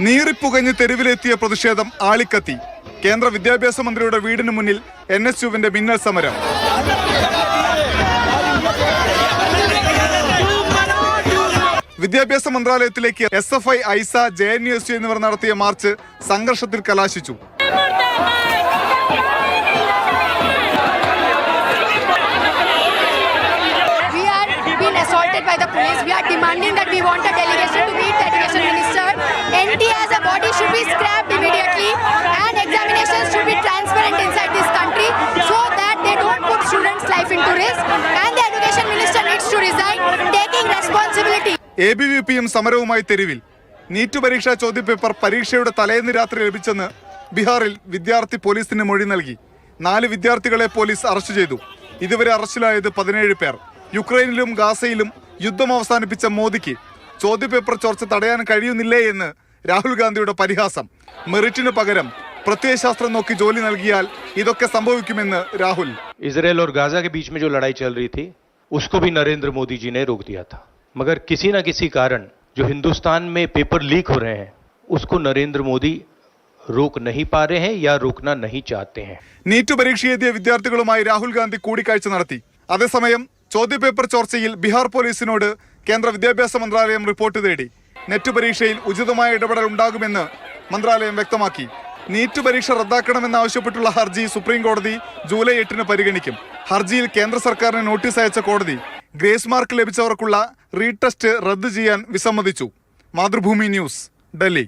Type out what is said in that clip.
നീറിപ്പുകഞ്ഞ് തെരുവിലെത്തിയ പ്രതിഷേധം ആളിക്കത്തി. കേന്ദ്ര വിദ്യാഭ്യാസ മന്ത്രിയുടെ വീടിന് മുന്നിൽ എൻ എസ് യുവിന്റെ മിന്നൽ സമരം. വിദ്യാഭ്യാസ മന്ത്രാലയത്തിലേക്ക് S F I AISA J N U S U എന്നിവർ നടത്തിയ മാർച്ച് സംഘർഷത്തിൽ കലാശിച്ചു. We are demanding that we want a delegation to meet. The education minister. NT as a body should be scrapped immediately and examinations should be transparent inside this country so that they don't put students' life into risk. And the education minister needs to resign, taking responsibility. A B V പിയും സമരവുമായി തെരുവിൽ NEET പരീക്ഷാ ചോദ്യപേപ്പർ പരീക്ഷയുടെ തലേന്ന് രാത്രി ലഭിച്ചെന്ന് ബീഹാറിൽ വിദ്യാർത്ഥി പോലീസിന് മൊഴി നൽകി നാല് വിദ്യാർത്ഥികളെ പോലീസ് അറസ്റ്റ് ചെയ്തു ഇതുവരെ അറസ്റ്റിലായത് പതിനേഴ് പേർ യുക്രൈനിലും ഗാസയിലും യുദ്ധം അവസാനിപ്പിച്ച മോദിക്ക് ചോദ്യപേപ്പർ ചോർച്ച തടയാൻ കഴിയുന്നില്ലേ എന്ന് രാഹുൽ ഗാന്ധിയുടെ പരിഹാസം മെറിറ്റിന് പകരം പ്രത്യയശാസ്ത്രം നോക്കി ജോലി നൽകിയാൽ ഇതൊക്കെ സംഭവിക്കുമെന്ന് രാഹുൽ इसराइल और गाजा के बीच में जो लड़ाई चल रही थी उसको भी नरेंद्र मोदी जी ने रोक दिया था मगर किसी न किसी कारण जो हिंदुस्तान में पेपर लीक हो रहे हैं उसको नरेंद्र मोदी रोक नहीं पा रहे हैं या रोकना नहीं चाहते हैं നീറ്റ് പരീക്ഷ എഴുതിയ വിദ്യാർത്ഥികളുമായി രാഹുൽ ഗാന്ധി കൂടിക്കാഴ്ച നടത്തി അതേസമയം ചോദ്യപേപ്പർ ചോർച്ചയിൽ ബീഹാർ പോലീസിനോട് കേന്ദ്ര വിദ്യാഭ്യാസ മന്ത്രാലയം റിപ്പോർട്ട് തേടി നെറ്റ് പരീക്ഷയിൽ ഉചിതമായ ഇടപെടൽ ഉണ്ടാകുമെന്ന് മന്ത്രാലയം വ്യക്തമാക്കി. നീറ്റ് പരീക്ഷ റദ്ദാക്കണമെന്നാവശ്യപ്പെട്ടുള്ള ഹർജി സുപ്രീം കോടതി ജൂലൈ എട്ടിന് പരിഗണിക്കും. ഹർജിയിൽ കേന്ദ്ര സർക്കാരിന് നോട്ടീസ് അയച്ച കോടതി ഗ്രേസ് മാർക്ക് ലഭിച്ചവർക്കുള്ള റീടെസ്റ്റ് റദ്ദ് ചെയ്യാൻ വിസമ്മതിച്ചു. മാതൃഭൂമി ന്യൂസ് ഡൽഹി.